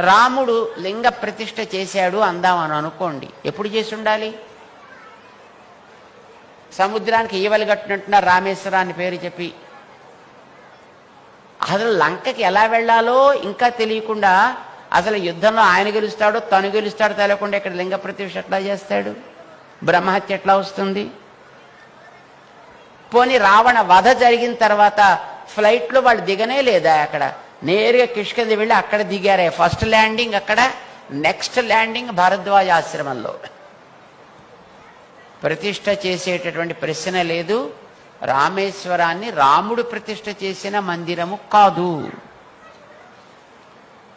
రాముడు లింగ ప్రతిష్ఠ చేశాడు అందామని అనుకోండి. ఎప్పుడు చేసి ఉండాలి సముద్రానికి ఈవలు కట్టినట్టున్నారు రామేశ్వరాన్ని పేరు చెప్పి. అసలు లంకకి ఎలా వెళ్ళాలో ఇంకా తెలియకుండా అసలు యుద్ధంలో ఆయన గెలుస్తాడో తను గెలుస్తాడో తెలియకుండా ఇక్కడ లింగ ప్రతిష్ఠ ఎట్లా చేస్తాడు? బ్రహ్మహత్య ఎట్లా వస్తుంది? పోని రావణ వధ జరిగిన తర్వాత ఫ్లైట్లో వాళ్ళు దిగనే లేదా అక్కడ? నేరుగా కిష్కంది వెళ్ళి అక్కడ దిగారే. ఫస్ట్ ల్యాండింగ్ అక్కడ నెక్స్ట్ ల్యాండింగ్ భారద్వాజ ఆశ్రమంలో. ప్రతిష్ట చేసేటటువంటి ప్రశ్న లేదు. రామేశ్వరాన్ని రాముడు ప్రతిష్ట చేసిన మందిరము కాదు.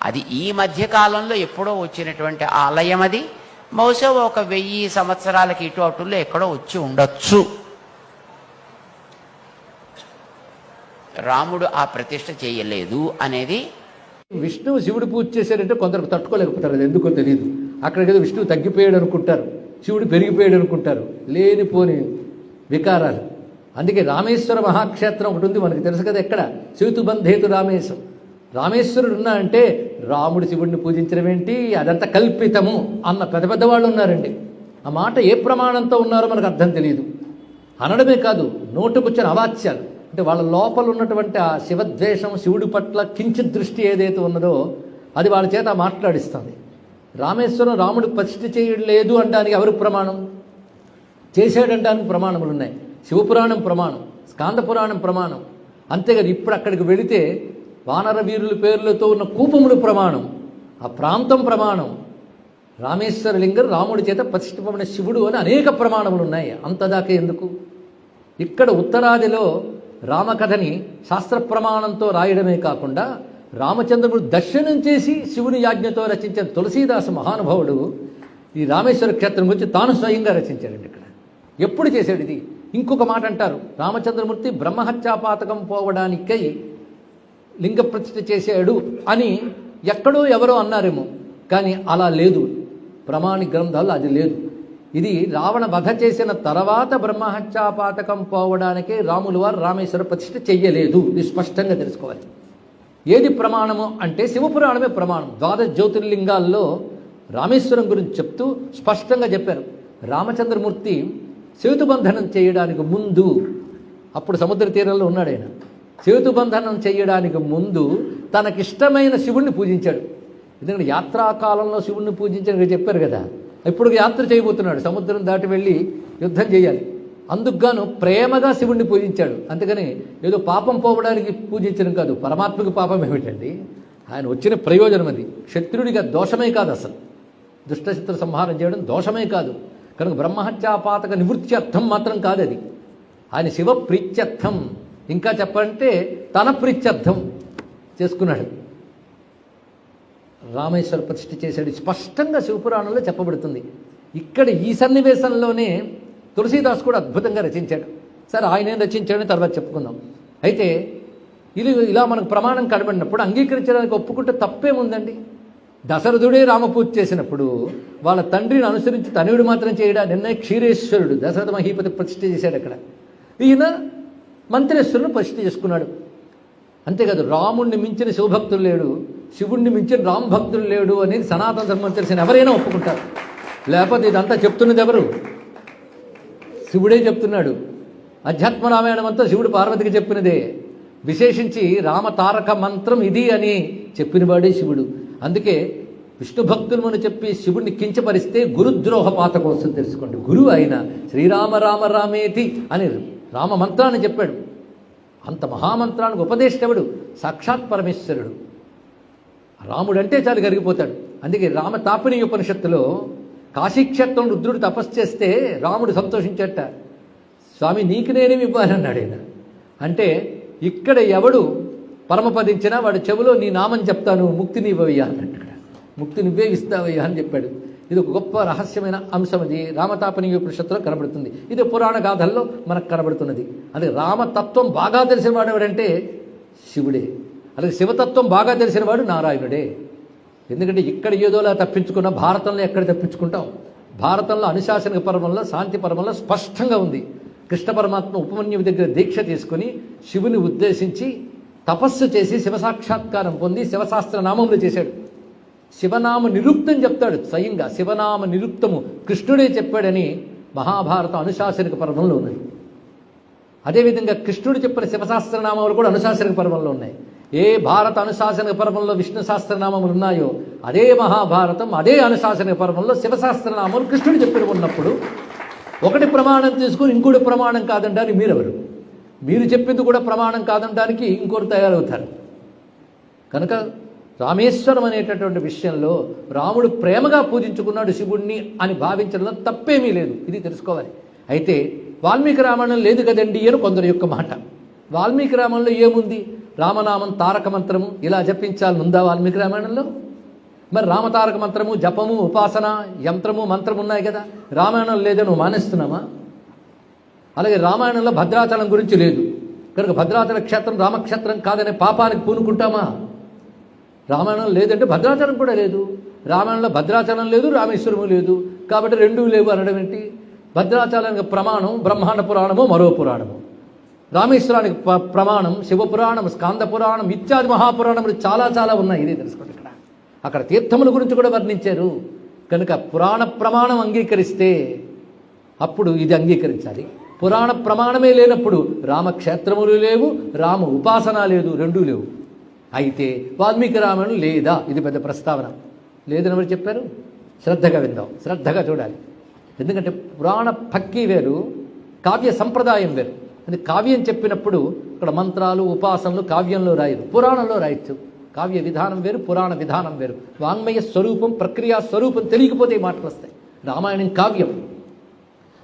అది ఈ మధ్యకాలంలో ఎప్పుడో వచ్చినటువంటి ఆలయం అది. బహుశా ఒక వెయ్యి సంవత్సరాలకి ఇటు అటులో ఎక్కడో వచ్చి ఉండొచ్చు. రాముడు ఆ ప్రతిష్ట చేయలేదు అనేది విష్ణువు శివుడు పూజ చేశారంటే కొందరు తట్టుకోలేకపోతారు అది ఎందుకో తెలియదు అక్కడికి విష్ణువు తగ్గిపోయాడు అనుకుంటారు శివుడు పెరిగిపోయాడు అనుకుంటారు లేనిపోని వికారాలు. అందుకే రామేశ్వర మహాక్షేత్రం ఒకటి ఉంది మనకి తెలుసు కదా ఎక్కడ? సేతుబంధేతు రామేశ్వరం రామేశ్వరుడు ఉన్నా అంటే రాముడు శివుడిని పూజించడం ఏంటి? అదంతా కల్పితము అన్న పెద్ద పెద్ద వాళ్ళు ఉన్నారండి. ఆ మాట ఏ ప్రమాణంతో ఉన్నారో మనకు అర్థం తెలియదు అనడమే కాదు నోటుకొచ్చిన అవాచ్యాలు. అంటే వాళ్ళ లోపల ఉన్నటువంటి ఆ శివద్వేషం శివుడి పట్ల కించిత్ దృష్టి ఏదైతే ఉన్నదో అది వాళ్ళ చేత మాట్లాడిస్తుంది రామేశ్వరం రాముడు ప్రతిష్ఠ చేయలేదు అనడానికి ఎవరు ప్రమాణం? చేశాడంటానికి ప్రమాణములు ఉన్నాయి. శివపురాణం ప్రమాణం స్కాంద పురాణం ప్రమాణం. అంతేకాదు ఇప్పుడు అక్కడికి వెళితే వానర వీరుల పేర్లతో ఉన్న కూపములు ప్రమాణం ఆ ప్రాంతం ప్రమాణం. రామేశ్వర లింగం రాముడి చేత ప్రతిష్ఠితమైన శివుడు అని అనేక ప్రమాణములు ఉన్నాయి. అంతదాకా ఎందుకు? ఇక్కడ ఉత్తరాదిలో రామకథని శాస్త్ర ప్రమాణంతో రాయడమే కాకుండా రామచంద్రుడు దర్శనం చేసి శివుని యాజ్ఞతో రచించిన తులసీదాసు మహానుభావుడు ఈ రామేశ్వర క్షేత్రం గురించి తాను స్వయంగా రచించాడండి ఇక్కడ. ఎప్పుడు చేశాడు ఇది? ఇంకొక మాట అంటారు రామచంద్రమూర్తి బ్రహ్మహత్యాపాతకం పోవడానికై లింగ ప్రతిష్ఠ చేశాడు అని ఎక్కడో ఎవరో అన్నారేమో కానీ అలా లేదు. ప్రమాణి గ్రంథాల్లో అది లేదు. ఇది రావణ వధ చేసిన తర్వాత బ్రహ్మహత్యాపాతకం పోవడానికే రాములు వారు రామేశ్వర ప్రతిష్ఠ చెయ్యలేదు. ఇది స్పష్టంగా తెలుసుకోవాలి. ఏది ప్రమాణము అంటే శివపురాణమే ప్రమాణం. ద్వాదశ జ్యోతిర్లింగాల్లో రామేశ్వరం గురించి చెప్తూ స్పష్టంగా చెప్పారు. రామచంద్రమూర్తి సేతుబంధనం చేయడానికి ముందు అప్పుడు సముద్ర తీరంలో ఉన్నాడు ఆయన. సేతుబంధనం చేయడానికి ముందు తనకిష్టమైన శివుణ్ణి పూజించాడు. ఎందుకంటే యాత్రాకాలంలో శివుణ్ణి పూజించని చెప్పారు కదా. ఇప్పుడు యాత్ర చేయబోతున్నాడు. సముద్రం దాటి వెళ్ళి యుద్ధం చేయాలి. అందుకుగాను ప్రేమగా శివుణ్ణి పూజించాడు. అందుకని ఏదో పాపం పోవడానికి పూజించడం కాదు పరమాత్మకి పాపం ఏమిటండి? ఆయన వచ్చిన ప్రయోజనం అది. క్షత్రుడిగా దోషమే కాదు అసలు. దుష్టచిత్ర సంహారం చేయడం దోషమే కాదు. కనుక బ్రహ్మహత్యాపాతక నివృత్త్యర్థం మాత్రం కాదు అది ఆయన శివ ప్రీత్యర్థం ఇంకా చెప్పంటే తన ప్రీత్యర్థం చేసుకున్నాడు. రామేశ్వర ప్రతిష్ఠ చేశాడు. స్పష్టంగా శివపురాణంలో చెప్పబడుతుంది. ఇక్కడ ఈ సన్నివేశంలోనే తులసీదాస్ కూడా అద్భుతంగా రచించాడు. సరే ఏం రచించాడని తర్వాత చెప్పుకుందాం. అయితే ఇది ఇలా మనకు ప్రమాణం కనబడినప్పుడు అంగీకరించడానికి ఒప్పుకుంటే తప్పేముందండి? దశరథుడే రామపూజ చేసినప్పుడు వాళ్ళ తండ్రిని అనుసరించి తనయుడు మాత్రం చేయడా? నిన్న క్షీరేశ్వరుడు దశరథ మహీపతి ప్రతిష్ఠ చేశాడు అక్కడ. ఈయన మంత్రేశ్వరుని ప్రతిష్ఠ చేసుకున్నాడు. అంతేకాదు రాముణ్ణి మించిన శివభక్తులు లేడు. శివుణ్ణి మించి రామ భక్తులు లేడు అనేది సనాతన ధర్మం తెలిసిన ఎవరైనా ఒప్పుకుంటారు. లేకపోతే ఇదంతా చెప్తున్నది ఎవరు? శివుడే చెప్తున్నాడు. అధ్యాత్మ రామాయణం అంతా శివుడు పార్వతికి చెప్పినదే. విశేషించి రామతారక మంత్రం ఇది అని చెప్పినవాడే శివుడు. అందుకే విష్ణు భక్తులమని చెప్పి శివుడిని కించపరిస్తే గురుద్రోహ పాత కోసం తెలుసుకోండి. గురువు అయిన శ్రీరామ రామ రామేతి అని రామ మంత్రాన్ని చెప్పాడు. అంత మహామంత్రానికి ఉపదేశించవుడు సాక్షాత్ పరమేశ్వరుడు. రాముడంటే చాలు కరిగిపోతాడు. అందుకే రామ తాపిని ఉపనిషత్తులో కాశీక్షేత్రం రుద్రుడు తపస్సు చేస్తే రాముడు సంతోషించట. స్వామి నీకు నేనేమి ఇవ్వాలన్నాడు ఆయన అంటే ఇక్కడ ఎవడు పరమపదించినా వాడు చెవిలో నీ నామం చెప్తాను ముక్తిని ఇవ్వవయ్యా అన్నట్టు ఇక్కడ. ముక్తిని నువ్వే ఇస్తావయ్యా అని చెప్పాడు. ఇది ఒక గొప్ప రహస్యమైన అంశం అది. రామతాపని ఉపనిషత్తులో కనబడుతుంది. ఇది పురాణ గాథల్లో మనకు కనబడుతున్నది. అదే రామతత్వం బాగా తెలిసిన వాడెవడంటే శివుడే. అలాగే శివతత్వం బాగా తెలిసిన వాడు నారాయణుడే. ఎందుకంటే ఇక్కడ ఏదోలా తప్పించుకున్న భారతంలో ఎక్కడ తప్పించుకుంటాం? భారతంలో అనుశాసన పర్వంలో శాంతి పర్వంలో స్పష్టంగా ఉంది. కృష్ణ పరమాత్మ ఉపమన్యుడి దగ్గర దీక్ష తీసుకుని శివుని ఉద్దేశించి తపస్సు చేసి శివ సాక్షాత్కారం పొంది శివశాస్త్ర నామములు చేశాడు. శివనామ నిరుక్తం చెప్తాడు స్వయంగా. శివనామ నిరుక్తము కృష్ణుడే చెప్పాడని మహాభారత అనుశాసనిక పర్వంలో ఉన్నది. అదేవిధంగా కృష్ణుడు చెప్పిన శివశాస్త్రనామాలు కూడా అనుశాసనిక పర్వంలో ఉన్నాయి. ఏ భారత అనుశాసన పర్వంలో విష్ణు సహస్రనామములు ఉన్నాయో అదే మహాభారతం అదే అనుశాసన పర్వంలో శివశాస్త్రనామాలు కృష్ణుడు చెప్పిన ఉన్నప్పుడు ఒకటి ప్రమాణం తీసుకుని ఇంకోటి ప్రమాణం కాదంటానికి మీరెవరు? మీరు చెప్పింది కూడా ప్రమాణం కాదంటానికి ఇంకోటి తయారవుతారు. కనుక రామేశ్వరం అనేటటువంటి విషయంలో రాముడు ప్రేమగా పూజించుకున్నాడు శివుణ్ణి అని భావించడంలో తప్పేమీ లేదు. ఇది తెలుసుకోవాలి. అయితే వాల్మీకి రామాయణం లేదు కదండి అని కొందరు యొక్క మాట. వాల్మీకి రామాయణంలో ఏముంది? రామనామం తారక మంత్రము ఇలా జపించాలని ఉందా వాల్మీకి రామాయణంలో? మరి రామతారక మంత్రము జపము ఉపాసన యంత్రము మంత్రము ఉన్నాయి కదా. రామాయణం లేదని నువ్వు మానేస్తున్నామా అలాగే రామాయణంలో భద్రాచలం గురించి లేదు. కనుక భద్రాచల క్షేత్రం రామక్షేత్రం కాదనే పాపానికి పూనుకుంటామా? రామాయణం లేదంటే భద్రాచలం కూడా లేదు. రామాయణంలో భద్రాచలం లేదు రామేశ్వరము లేదు. కాబట్టి రెండూ లేవు అనడం ఏంటి? భద్రాచలం ప్రమాణం బ్రహ్మాండ పురాణము మరో పురాణము. రామేశ్వరానికి ప- ప్రమాణం శివపురాణం స్కాంద పురాణం ఇత్యాది మహాపురాణములు చాలా చాలా ఉన్నాయి. ఇదే తెలుసుకోండి ఇక్కడ. అక్కడ తీర్థముల గురించి కూడా వర్ణించారు. కనుక పురాణ ప్రమాణం అంగీకరిస్తే అప్పుడు ఇది అంగీకరించాలి. పురాణ ప్రమాణమే లేనప్పుడు రామక్షేత్రములు లేవు రామ ఉపాసన లేదు రెండూ లేవు. అయితే వాల్మీకి రామాయణం లేదా? ఇది పెద్ద ప్రస్తావన. లేదని ఎవరు చెప్పారు? శ్రద్ధగా విందాం. శ్రద్ధగా చూడాలి. ఎందుకంటే పురాణ భక్తి వేరు కావ్య సంప్రదాయం వేరు. అది కావ్యం చెప్పినప్పుడు ఇక్కడ మంత్రాలు ఉపాసనలు కావ్యంలో రాయరు పురాణంలో రాయొచ్చు. కావ్య విధానం వేరు పురాణ విధానం వేరు. వాంగ్మయ స్వరూపం ప్రక్రియా స్వరూపం తెలియకపోతే ఈ మాటలు వస్తాయి. రామాయణం కావ్యం.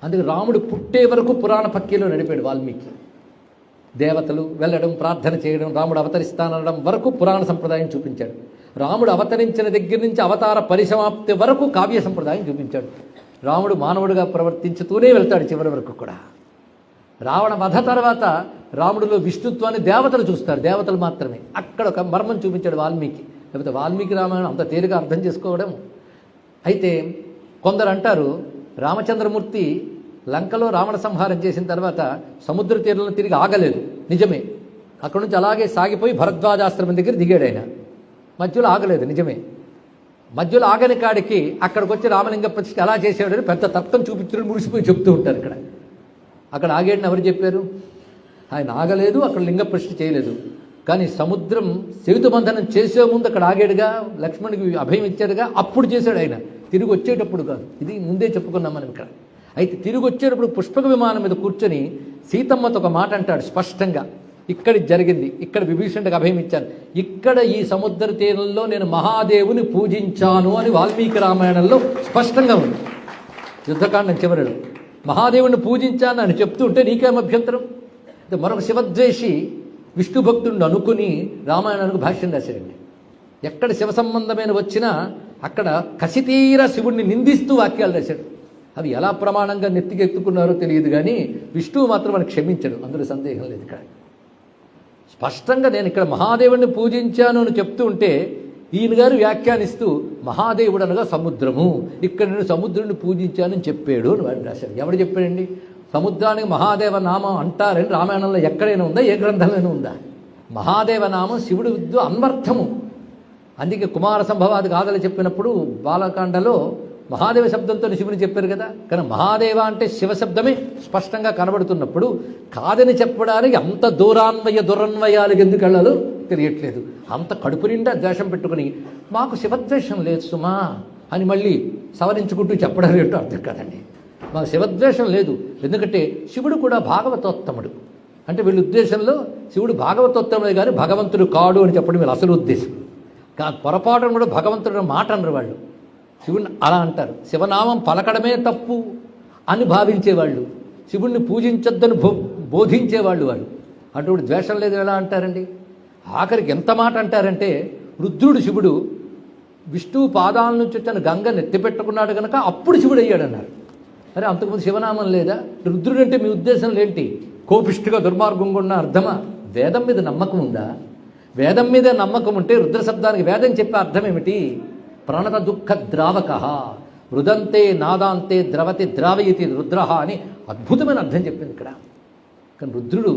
అందుకే రాముడు పుట్టే వరకు పురాణ పక్కిలో నడిపాడు వాల్మీకి. దేవతలు వెళ్ళడం ప్రార్థన చేయడం రాముడు అవతరిస్తానడం వరకు పురాణ సంప్రదాయం చూపించాడు. రాముడు అవతరించిన దగ్గర నుంచి అవతార పరిసమాప్తి వరకు కావ్య సంప్రదాయం చూపించాడు. రాముడు మానవుడిగా ప్రవర్తించుతూనే వెళ్తాడు చివరి వరకు కూడా. రావణ వధ తర్వాత రాముడిలో విష్ణుత్వాన్ని దేవతలు చూస్తారు దేవతలు మాత్రమే. అక్కడ ఒక మర్మం చూపించాడు వాల్మీకి. లేకపోతే వాల్మీకి రామాయణం అంత తేలిగా అర్థం చేసుకోవడం. అయితే కొందరు అంటారు రామచంద్రమూర్తి లంకలో రావణ సంహారం చేసిన తర్వాత సముద్ర తీరంలో తిరిగి ఆగలేదు. నిజమే. అక్కడ నుంచి అలాగే సాగిపోయి భరద్వాజాశ్రమం దగ్గర దిగాడు ఆయన. మధ్యలో ఆగలేదు నిజమే. మధ్యలో ఆగని కాడికి అక్కడికి వచ్చి రామలింగ ప్రతిష్ఠ ఎలా చేసాడని పెద్ద తత్వం చూపించడం మురిసిపోయి చెప్తూ ఉంటారు ఇక్కడ. అక్కడ ఆగేడని ఎవరు చెప్పారు? ఆయన ఆగలేదు అక్కడ లింగ ప్రశ్న చేయలేదు. కానీ సముద్రం సేతుబంధనం చేసే ముందు అక్కడ ఆగాడుగా లక్ష్మణుడికి అభయం ఇచ్చాడుగా అప్పుడు చేశాడు ఆయన. తిరిగి వచ్చేటప్పుడు కాదు. ఇది ముందే చెప్పుకున్నాం మనం ఇక్కడ. అయితే తిరిగి వచ్చేటప్పుడు పుష్పక విమానం మీద కూర్చొని సీతమ్మతో ఒక మాట అంటాడు స్పష్టంగా. ఇక్కడ జరిగింది. ఇక్కడ విభీషణుడికి అభయం ఇచ్చాను ఇక్కడ ఈ సముద్ర తీరంలో నేను మహాదేవుని పూజించాను అని వాల్మీకి రామాయణంలో స్పష్టంగా ఉంది. యుద్ధకాండం చివరిలో. మహాదేవుని పూజించాను అని చెప్తుంటే నీకేం అభ్యంతరం? మరొక శివద్వేషి విష్ణు భక్తుడిని అనుకుని రామాయణానికి భాష్యం రాశాడండి. ఎక్కడ శివ సంబంధమైన వచ్చినా అక్కడ కసితీర శివుణ్ణి నిందిస్తూ వాక్యాలు రాశాడు. అవి ఎలా ప్రమాణంగా నెత్తికెత్తుకున్నారో తెలియదు కానీ విష్ణువు మాత్రం మనకు క్షమించడు. అందులో సందేహం లేదు ఇక్కడ. స్పష్టంగా నేను ఇక్కడ మహాదేవుడిని పూజించాను అని చెప్తూ ఉంటే ఈయన గారు వ్యాఖ్యానిస్తూ మహాదేవుడు అనగా సముద్రము. ఇక్కడ నేను సముద్రుని పూజించానని చెప్పాడు అని వాడు రాశాడు. ఎవడు చెప్పాడండి? సముద్రానికి మహాదేవ నామం అంటారని రామాయణంలో ఎక్కడైనా ఉందా? ఏ గ్రంథంలోనే ఉందా? మహాదేవ నామం శివుడు విద్య అన్వర్థము. అందుకే కుమార సంభవాది గాథలు చెప్పినప్పుడు బాలకాండలో మహాదేవ శబ్దంతో శివుని చెప్పారు కదా. కానీ మహాదేవ అంటే శివ శబ్దమే స్పష్టంగా కనబడుతున్నప్పుడు కాదని చెప్పడానికి అంత దూరాన్వయ దురన్వయాలకు ఎందుకు వెళ్ళాలో తెలియట్లేదు. అంత కడుపు నిండా ద్వేషం పెట్టుకుని మాకు శివద్వేషం లేదు సుమా అని మళ్ళీ సవరించుకుంటూ చెప్పడం ఏంటో అర్థం కాదండి. మాకు శివద్వేషం లేదు. ఎందుకంటే శివుడు కూడా భాగవతోత్తముడు. అంటే వీళ్ళ ఉద్దేశంలో శివుడు భాగవతోత్తముడే కానీ భగవంతుడు కాడు అని చెప్పడం వీళ్ళ అసలు ఉద్దేశం. కా పొరపాటును కూడా భగవంతుడు మాట అనరు వాళ్ళు. శివుని అలా అంటారు. శివనామం పలకడమే తప్పు అని భావించేవాళ్ళు. శివుణ్ణి పూజించొద్దని బో బోధించేవాళ్ళు వాళ్ళు. అటువంటి ద్వేషం లేదు ఎలా అంటారండి? ఆఖరికి ఎంత మాట అంటారంటే రుద్రుడు శివుడు విష్ణువు పాదాల నుంచి వచ్చిన గంగ నెత్తిపెట్టుకున్నాడు కనుక అప్పుడు శివుడు అయ్యాడన్నారు. అరే అంతకుముందు శివనామం లేదా? రుద్రుడు అంటే మీ ఉద్దేశం ఏంటి? కోపిష్టిగా దుర్మార్గంగా ఉన్న అర్థమా? వేదం మీద నమ్మకం ఉందా? వేదం మీద నమ్మకం ఉంటే రుద్రశబ్దానికి వేదం చెప్పే అర్థం ఏమిటి? ప్రణత దుఃఖ ద్రావక రుదంతే నాదాంతే ద్రవతి ద్రావయతి రుద్ర అని అద్భుతమైన అర్థం చెప్పింది ఇక్కడ. కానీ రుద్రుడు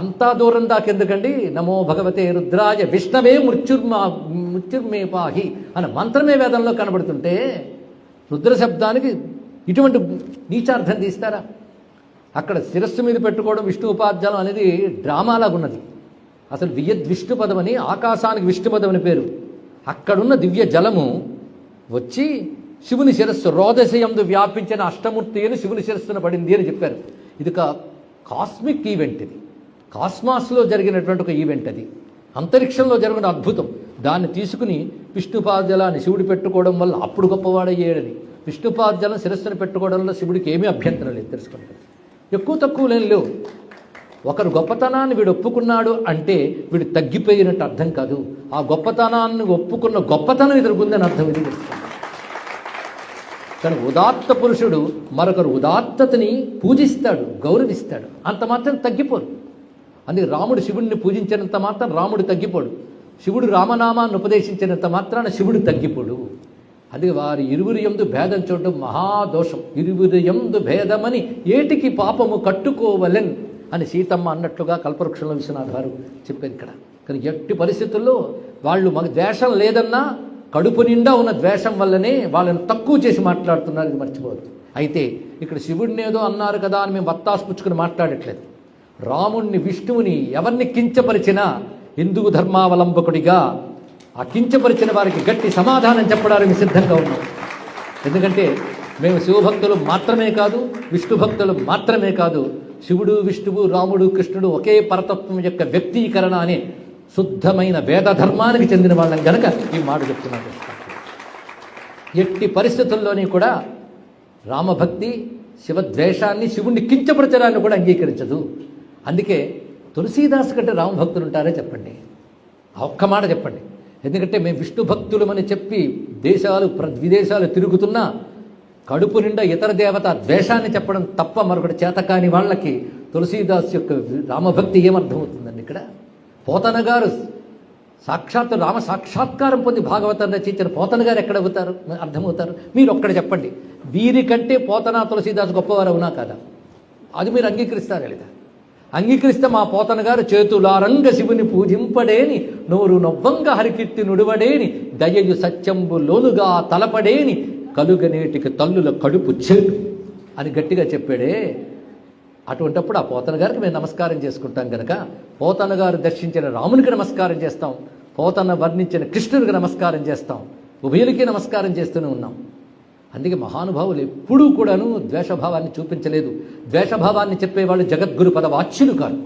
అంతా దూరం దాకెందుకండి నమో భగవతే రుద్రాయ విష్ణవే మృత్యుర్మా మృత్యుర్మే పాహి అన్న మంత్రమే వేదంలో కనబడుతుంటే రుద్ర శబ్దానికి ఇటువంటి నీచార్థం తీస్తారా? అక్కడ శిరస్సు మీద పెట్టుకోవడం విష్ణు ఉపాధ్యాయం అనేది డ్రామాలాగా ఉన్నది అసలు వియద్ విష్ణు పదం అని ఆకాశానికి విష్ణు పదం అని పేరు. అక్కడున్న దివ్య జలము వచ్చి శివుని శిరస్సు రోదశయందు వ్యాపించిన అష్టమూర్తి అని శివుని శిరస్సున పడింది అని చెప్పారు. ఇది ఒక కాస్మిక్ ఈవెంట్ ఇది. కాస్మాస్లో జరిగినటువంటి ఒక ఈవెంట్ అది. అంతరిక్షంలో జరిగిన అద్భుతం. దాన్ని తీసుకుని విష్ణుపాదజలాన్ని శివుడు పెట్టుకోవడం వల్ల అప్పుడు గొప్పవాడయ్యాడని. విష్ణుపాదజలం శిరస్సును పెట్టుకోవడం వల్ల శివుడికి ఏమీ అభ్యంతరం లేదు తెలుసుకుంటారు ఎక్కువ తక్కువ లేని లేవు. ఒకరు గొప్పతనాన్ని వీడు ఒప్పుకున్నాడు అంటే వీడు తగ్గిపోయినట్టు అర్థం కాదు. ఆ గొప్పతనాన్ని ఒప్పుకున్న గొప్పతనం ఎదుర్కొందని అర్థం ఇది. తెలుసుకోండి. కానీ ఉదాత్త పురుషుడు మరొకరు ఉదాత్తతని పూజిస్తాడు గౌరవిస్తాడు. అంత మాత్రం తగ్గిపోదు అందుకే రాముడు శివుడిని పూజించినంత మాత్రం రాముడు తగ్గిపోడు. శివుడు రామనామాన్ని ఉపదేశించినంత మాత్రాన శివుడు తగ్గిపోడు. అందుకే వారి ఇరువురి ఎందు భేదం చూడడం మహాదోషం ఇరువురి ఎందు భేదమని ఏటికి పాపము కట్టుకోవలెన్. అని సీతమ్మ అన్నట్లుగా కల్పవృక్షంలో విశ్వనాథ్ గారు చెప్పారు ఇక్కడ. కానీ ఎట్టి పరిస్థితుల్లో వాళ్ళు మాకు ద్వేషం లేదన్నా కడుపు నిండా ఉన్న ద్వేషం వల్లనే వాళ్ళని తక్కువ చేసి మాట్లాడుతున్నారు ఇది మర్చిపోవద్దు. అయితే ఇక్కడ శివుడిని ఏదో అన్నారు కదా అని మేము వత్తాసు పుచ్చుకుని మాట్లాడట్లేదు. రాముణ్ణి విష్ణువుని ఎవరిని కించపరిచినా హిందూ ధర్మావలంబకుడిగా ఆ కించపరిచిన వారికి గట్టి సమాధానం చెప్పడానికి సిద్ధంగా ఉన్నాం. ఎందుకంటే మేము శివభక్తులు మాత్రమే కాదు విష్ణు భక్తులు మాత్రమే కాదు శివుడు విష్ణువు రాముడు కృష్ణుడు ఒకే పరతత్వం యొక్క వ్యక్తీకరణ అనే శుద్ధమైన వేద ధర్మానికి చెందిన వాళ్ళని గనక ఈ మాట చెప్తున్నాను ఎట్టి పరిస్థితుల్లోని కూడా రామభక్తి శివద్వేషాన్ని శివుణ్ణి కించపరచడాన్ని కూడా అంగీకరించదు. అందుకే తులసీదాస్ కంటే రామభక్తులు ఉంటారే చెప్పండి. ఒక్క మాట చెప్పండి. ఎందుకంటే మేము విష్ణు భక్తులమని చెప్పి దేశాలు ప్ర- విదేశాలు తిరుగుతున్నా కడుపు నిండా ఇతర దేవత ద్వేషాన్ని చెప్పడం తప్ప మరొకటి చేతకాని వాళ్ళకి తులసీదాస్ యొక్క రామభక్తి ఏమర్థమవుతుందండి ఇక్కడ? పోతన గారు సాక్షాత్ రామ సాక్షాత్కారం పొంది భాగవతం రచించిన పోతన గారు ఎక్కడ అవుతారు? అర్థమవుతారు? మీరు ఒక్కడ చెప్పండి. వీరికంటే పోతన తులసీదాస్ గొప్పవారు అవునా కాదా? అది మీరు అంగీకరిస్తారు లేదా? అంగీకరిస్తే మా పోతన గారు చేతులారంగ శివుని పూజింపడేని నోరు నొవ్వంగ హరికీర్తి నుడువడేని దయయు సత్యంబు లోనుగా తలపడేని కలుగనేటికి తల్లుల కడుపు చెడు అని గట్టిగా చెప్పాడే. అటువంటప్పుడు ఆ పోతన గారికి మేము నమస్కారం చేసుకుంటాం కనుక పోతన గారు దర్శించిన రామునికి నమస్కారం చేస్తాం పోతన వర్ణించిన కృష్ణునికి నమస్కారం చేస్తాం ఉభయులకి నమస్కారం చేస్తూనే ఉన్నాం. అందుకే మహానుభావులు ఎప్పుడూ కూడాను ద్వేషభావాన్ని చూపించలేదు. ద్వేషభావాన్ని చెప్పేవాళ్ళు జగద్గురు పదవాచ్యులు కాదు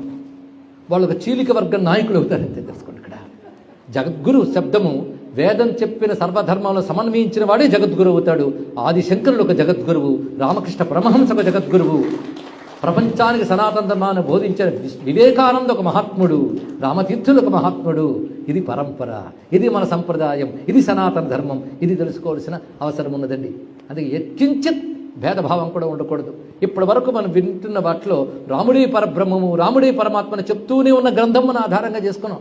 వాళ్ళు ఒక చీలిక వర్గం నాయకులు అవుతారని తెలుసుకోండి ఇక్కడ. జగద్గురు శబ్దము వేదం చెప్పిన సర్వధర్మంలో సమన్వయించిన వాడే జగద్గురు అవుతాడు. ఆదిశంకరుడు ఒక జగద్గురువు రామకృష్ణ పరమహంస ఒక జగద్గురువు. ప్రపంచానికి సనాతన ధర్మాన్ని బోధించిన వివేకానంద ఒక మహాత్ముడు రామతీర్థులు ఒక మహాత్ముడు. ఇది పరంపర ఇది మన సంప్రదాయం ఇది సనాతన ధర్మం. ఇది తెలుసుకోవాల్సిన అవసరం ఉన్నదండి. అందుకే ఎక్కించిత్ భేదభావం కూడా ఉండకూడదు. ఇప్పటి వరకు మనం వింటున్న వాటిలో రాముడే పరబ్రహ్మము రాముడే పరమాత్మను చెప్తూనే ఉన్న గ్రంథం మనం ఆధారంగా చేసుకున్నాం.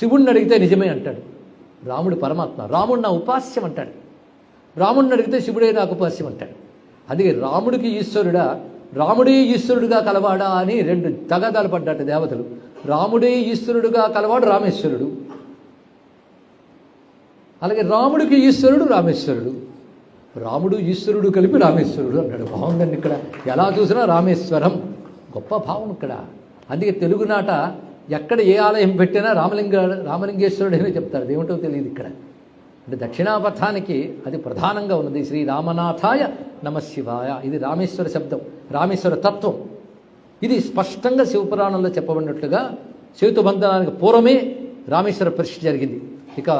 శివుణ్ణి అడిగితే నిజమే అంటాడు. రాముడు పరమాత్మ. రాముడు నా ఉపాస్యం అంటాడు. రాముడిని అడిగితే శివుడే నాకు ఉపాస్యం అంటాడు. అందుకే రాముడికి ఈశ్వరుడా రాముడే ఈశ్వరుడుగా కలవాడా అని రెండు తగాదాలు పడ్డట దేవతలు. రాముడే ఈశ్వరుడుగా కలవాడు రామేశ్వరుడు. అలాగే రాముడికి ఈశ్వరుడు రామేశ్వరుడు. రాముడు ఈశ్వరుడు కలిపి రామేశ్వరుడు అన్నాడు బాగుందండి ఇక్కడ ఎలా చూసినా రామేశ్వరం. గొప్ప భావం ఇక్కడ. అందుకే తెలుగునాట ఎక్కడ ఏ ఆలయం పెట్టినా రామలింగ రామలింగేశ్వరుడేనే చెప్తారు ఏమిటో తెలియదు ఇక్కడ. అంటే దక్షిణాపథానికి అది ప్రధానంగా ఉన్నది. శ్రీ రామనాథాయ ఇది రామేశ్వర శబ్దం రామేశ్వర తత్వం. ఇది స్పష్టంగా శివపురాణంలో చెప్పబడినట్లుగా సేతుబంధనానికి పూర్వమే రామేశ్వర పరిస్థితి జరిగింది. ఇక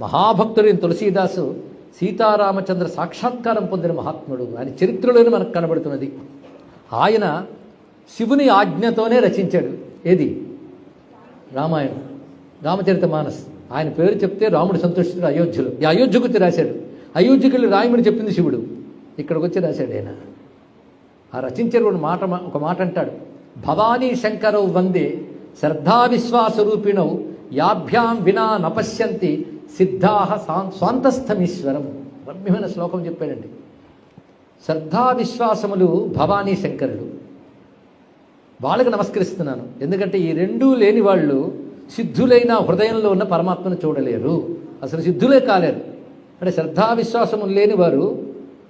మహాభక్తుడైన తులసీదాసు సీతారామచంద్ర సాక్షాత్కారం పొందిన మహాత్ముడు. ఆయన చరిత్రలోనే మనకు కనబడుతున్నది. ఆయన శివుని ఆజ్ఞతోనే రచించాడు. ఏది? రామాయణం రామచరిత మానస్. ఆయన పేరు చెప్తే రాముడు సంతోషితుడు అయోధ్యలో. ఈ అయోధ్యకు వచ్చి రాశాడు. అయోధ్యకి వెళ్ళి రాయమని చెప్పింది శివుడు. ఇక్కడికి వచ్చి రాశాడు ఆయన. ఆ రచించారు ఒక మాట ఒక మాట అంటాడు. భవానీ శంకరౌ వందే శ్రద్ధా విశ్వాసరూపిణౌ యాభ్యాం వినా నపశ్యంతి సిద్ధాహ స్వాంతస్థమీశ్వరం. రమ్యమైన శ్లోకం చెప్పాడండి. శ్రద్ధా విశ్వాసములు భవానీ శంకరుడు. వాళ్ళకి నమస్కరిస్తున్నాను. ఎందుకంటే ఈ రెండూ లేని వాళ్ళు సిద్ధులైన హృదయంలో ఉన్న పరమాత్మను చూడలేరు. అసలు సిద్ధులే కాలేరు. అంటే శ్రద్ధా విశ్వాసము లేని వారు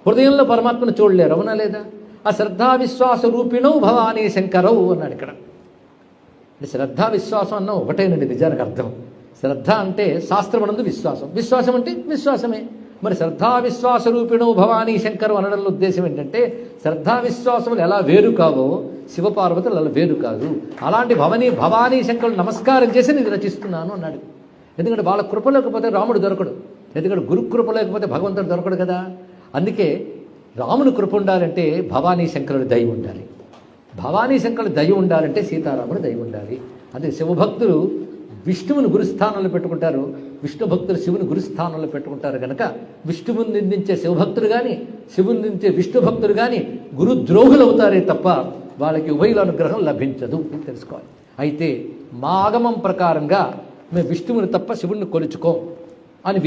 హృదయంలో పరమాత్మను చూడలేరు. అవునా లేదా? ఆ శ్రద్ధా విశ్వాస రూపిణో భవానీ శంకరవు అన్నాడు ఇక్కడ. అంటే శ్రద్ధ విశ్వాసం అన్న ఒకటేనండి నిజానికి అర్థం. శ్రద్ధ అంటే శాస్త్రమనందు విశ్వాసం. విశ్వాసం అంటే విశ్వాసమే. మరి శ్రద్ధావిశ్వాస రూపిణో భవానీ శంకరు అనడంలో ఉద్దేశం ఏంటంటే శ్రద్ధావిశ్వాసములు ఎలా వేరు కావో శివపార్వతులు అలా వేరు కాదు. అలాంటి భవనీ భవానీ శంకరులు నమస్కారం చేసి నేను రచిస్తున్నాను అన్నాడు. ఎందుకంటే వాళ్ళ కృప లేకపోతే రాముడు దొరకడు. ఎందుకంటే గురు కృప లేకపోతే భగవంతుడు దొరకడు కదా. అందుకే రాముని కృప ఉండాలంటే భవానీ శంకరుడు దయ ఉండాలి. భవానీ శంకరుడు దయ ఉండాలంటే సీతారాముడు దయ ఉండాలి. అందుకే శివభక్తులు విష్ణువుని గురుస్థానంలో పెట్టుకుంటారు. విష్ణు భక్తులు శివుని గురుస్థానంలో పెట్టుకుంటారు కనుక విష్ణువుని నిందించే శివభక్తులు కానీ శివుని నిందించే విష్ణు భక్తులు కానీ గురుద్రోహులు అవుతారే తప్ప వాళ్ళకి ఉభయుల అనుగ్రహం లభించదు అని తెలుసుకోవాలి. అయితే మా ఆగమం ప్రకారంగా మేము విష్ణువుని తప్ప శివుణ్ణి కొలుచుకోం అని